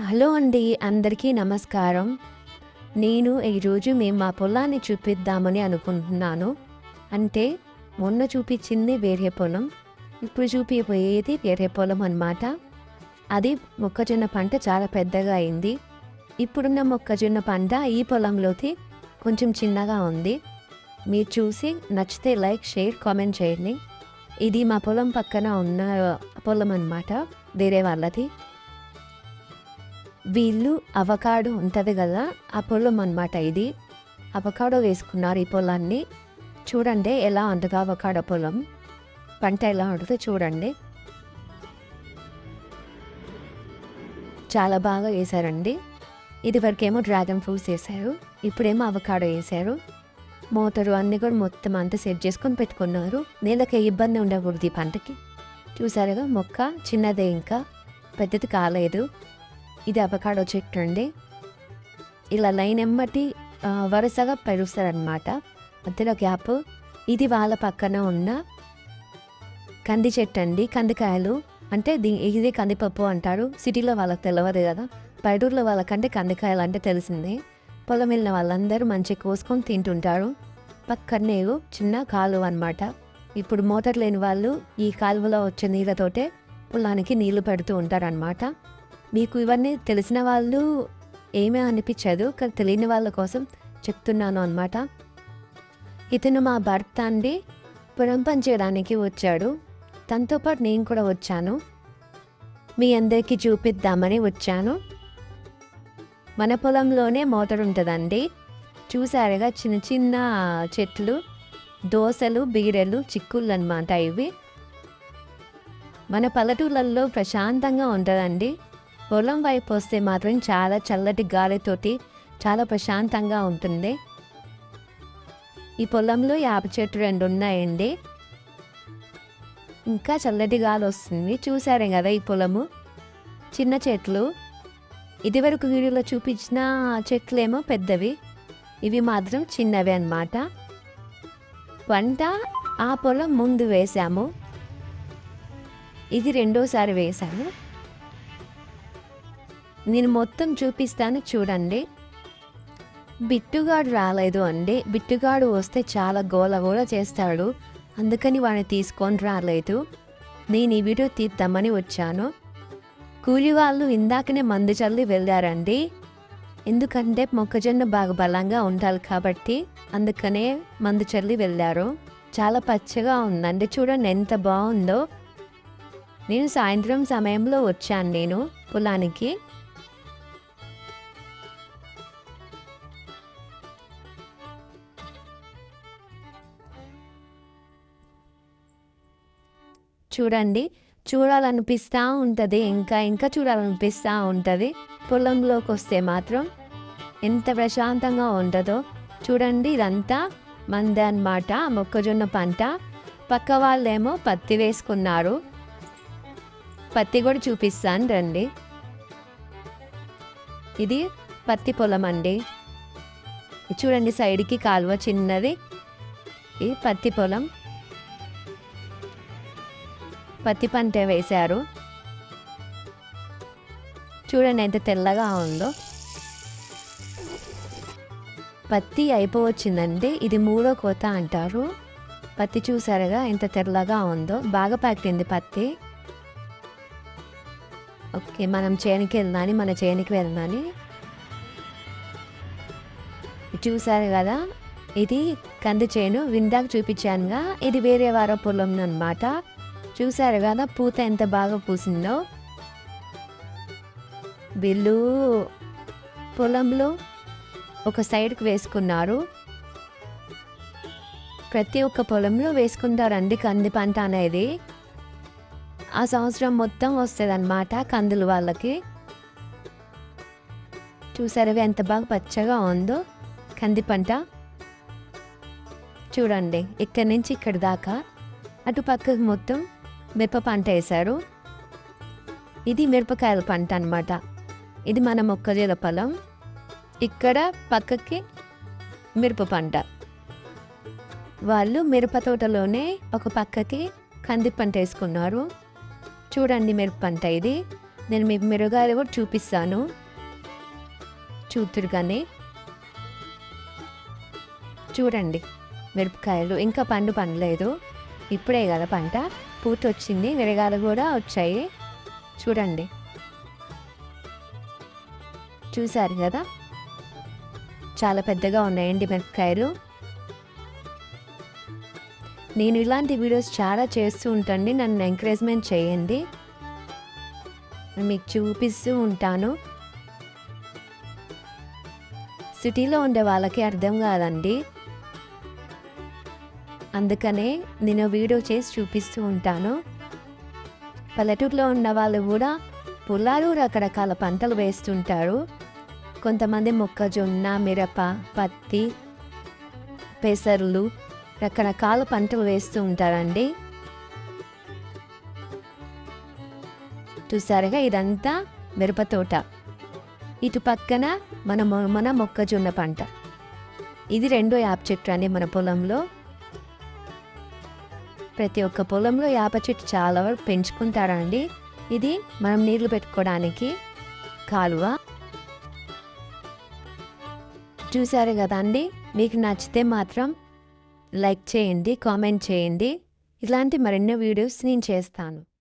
Hello అండి అందరికీ నమస్కారం. నేను ఈరోజు మేము మా పొలాన్ని చూపిద్దామని అనుకుంటున్నాను. అంటే మొన్న చూపించింది వేరే పొలం ఇప్పుడు చూపిపోయేది వేరే పొలం అన్నమాట. అది మొక్కజొన్న పంట చాలా పెద్దగా అయింది. ఇప్పుడున్న మొక్కజొన్న పంట ఈ పొలంలోకి కొంచెం చిన్నగా ఉంది. మీరు చూసి నచ్చితే లైక్ షేర్ కామెంట్ చేయండి. ఇది మా పొలం పక్కన ఉన్న పొలం అన్నమాట వేరే వాళ్ళది. వీళ్ళు అవకాడో ఉంటుంది కదా ఆ పొలం అన్నమాట ఇది. అవకాడో వేసుకున్నారు ఈ పొలాన్ని. చూడండి ఎలా ఉంటుంది అవకాడో పొలం. పంట ఎలా ఉంటుందో చూడండి. చాలా బాగా వేశారండి. ఇదివరకేమో డ్రాగన్ ఫ్రూట్స్ వేశారు ఇప్పుడేమో అవకాడో వేశారు. మోటారు అన్నీ కూడా మొత్తం అంతా సెట్ చేసుకొని పెట్టుకున్నారు. నేలకి ఇబ్బంది ఉండకూడదు ఈ పంటకి. చూసారుగా మొక్క చిన్నదే ఇంకా పెద్దది కాలేదు. ఇది అవకాడో చెట్టు అండి ఇలా లైన్ ఎమ్మటి వరుసగా పెరుస్తారనమాట మధ్యలో గ్యాప్. ఇది వాళ్ళ పక్కన ఉన్న కంది చెట్టు అండి కందికాయలు. అంటే దీ ఇది కందిపప్పు అంటారు. సిటీలో వాళ్ళకి తెలియదు కదా. పైడూరులో వాళ్ళకంటే కందికాయలు అంటే తెలిసిందే. పొలం వెళ్ళిన వాళ్ళందరూ మంచిగా కోసుకొని తింటుంటారు. పక్కనే చిన్న కాలువ అన్నమాట. ఇప్పుడు మోటార్ లేని వాళ్ళు ఈ కాలువలో వచ్చే నీళ్ళతోటే పొలానికి నీళ్ళు పెడుతూ ఉంటారనమాట మీకు ఇవన్నీ తెలిసిన వాళ్ళు ఏమీ అనిపించదు కానీ తెలియని వాళ్ళ కోసం చెప్తున్నాను అనమాట ఇతను మా భర్త అండి. పొలం పని చేయడానికి వచ్చాడు. తనతో పాటు నేను కూడా వచ్చాను. మీ అందరికీ చూపిద్దామని వచ్చాను. మన పొలంలోనే మోటార్ ఉంటుందండి. చూసారుగా చిన్న చిన్న చెట్లు దోసలు బీరెలు చిక్కుళ్ళు అనమాట ఇవి. మన పల్లెటూళ్ళల్లో ప్రశాంతంగా ఉంటుందండి. పొలం వైపు వస్తే మాత్రం చాలా చల్లటి గాలితోటి చాలా ప్రశాంతంగా ఉంటుంది. ఈ పొలంలో యాప చెట్టు రెండు ఉన్నాయండి. ఇంకా చల్లటి గాలి వస్తుంది. చూసారే కదా ఈ పొలము? చిన్న చెట్లు. ఇదివరకు వీడియోలో చూపించిన చెట్లేమో పెద్దవి. ఇవి మాత్రం చిన్నవి అన్నమాట. పంట ఆ పొలం ముందు వేసాము. ఇది రెండోసారి వేసాము. నేను మొత్తం చూపిస్తాను చూడండి. బిట్టుగాడు రాలేదు అండి. బిట్టుగాడు వస్తే చాలా గోల గోల చేస్తాడు. అందుకని వాడిని తీసుకొని రాలేదు. నేను ఈ వీడియో తీద్దామని వచ్చాను. కూలి వాళ్ళు ఇందాకనే మందు చల్లి వెళ్ళారండి. ఎందుకంటే మొక్కజొన్న బాగా బలంగా ఉండాలి కాబట్టి అందుకనే మందు చల్లి వెళ్ళారు. చాలా పచ్చగా ఉందండి. చూడండి ఎంత బాగుందో. నేను సాయంత్రం సమయంలో వచ్చాను నేను పొలానికి. చూడండి. చూడాలనిపిస్తూ ఉంటుంది. ఇంకా ఇంకా చూడాలనిపిస్తూ ఉంటుంది. పొలంలోకి వస్తే మాత్రం ఎంత ప్రశాంతంగా ఉంటుందో చూడండి. ఇదంతా మంది అనమాట మొక్కజొన్న పంట. పక్క వాళ్ళేమో పత్తి వేసుకున్నారు. పత్తి కూడా చూపిస్తాను రండి. ఇది పత్తి పొలం అండి. చూడండి సైడ్కి కాలువ చిన్నది. ఈ పత్తి పొలం. పత్తి పంట వేశారు. చూడండి ఎంత తెల్లగా ఉందో. పత్తి అయిపోవచ్చిందండి. ఇది మూడో కోత అంటారు. పత్తి చూసారుగా ఎంత తెల్లగా ఉందో. బాగా పాకింది పత్తి. ఓకే మనం చేనికి వెళ్దాని మన చేనికి వెళ్దాని చూసారు కదా ఇది కంది చేను. విందాక చూపించానుగా. ఇది వేరే వార పొలం అనమాట చూసారు కదా పూత ఎంత బాగా పూసిందో. బిల్లు పొలంలో ఒక సైడ్కి వేసుకున్నారు. ప్రతి ఒక్క పొలంలో వేసుకుంటారండి కంది పంట అనేది. ఆ సంవత్సరం మొత్తం వస్తుంది అనమాట కందులు వాళ్ళకి. చూసారు ఎంత బాగా పచ్చగా ఉందో కంది పంట. చూడండి ఇక్కడి నుంచి ఇక్కడి దాకా. అటు పక్కకు మొత్తం మిరప పంట వేశారు. ఇది మిరపకాయల పంట అన్నమాట. ఇది మన మొక్కజొన్న పొలం. ఇక్కడ పక్కకి మిరప పంట. వాళ్ళు మిరప తోటలోనే ఒక పక్కకి కంది పంట వేసుకున్నారు. చూడండి మిరప పంట ఇది. నేను మీకు మిరగాయలు కూడా చూపిస్తాను. చూతురుగానే చూడండి మిరపకాయలు. ఇంకా పండు పండలేదు. ఇప్పుడే కదా పంట. పూర్తి వచ్చింది విరగాలు కూడా వచ్చాయి. చూడండి. చూశారు కదా? చాలా పెద్దగా ఉన్నాయండి మిరపకాయలు. నేను ఇలాంటి వీడియోస్ చాలా చేస్తూ ఉంటాండి నన్ను ఎంకరేజ్మెంట్ చేయండి. మీకు చూపిస్తూ ఉంటాను. సిటీలో ఉండే వాళ్ళకి అర్థం కాదండి. అందుకనే నేను వీడియో చేసి చూపిస్తూ ఉంటాను. పల్లెటూరులో ఉన్న వాళ్ళు కూడా పొలాలు రకరకాల పంటలు వేస్తుంటారు. కొంతమంది మొక్కజొన్న మిరప పత్తి పెసర్లు రకరకాల పంటలు వేస్తూ ఉంటారండి. చూసారుగా ఇదంతా మిరప తోట. ఇటు పక్కన మన మొ- మన మొక్కజొన్న పంట. ఇది రెండో యాప్ చెట్టు అండి మన పొలంలో. ప్రతి ఒక్క పొలంలో యాప చెట్టు చాలా వరకు పెంచుకుంటారండి. ఇది మనం నీళ్ళు పెట్టుకోవడానికి కాలువ. చూసారు కదా అండి? మీకు నచ్చితే మాత్రం లైక్ చేయండి కామెంట్ చేయండి. ఇలాంటి మరెన్నో వీడియోస్ నేను చేస్తాను.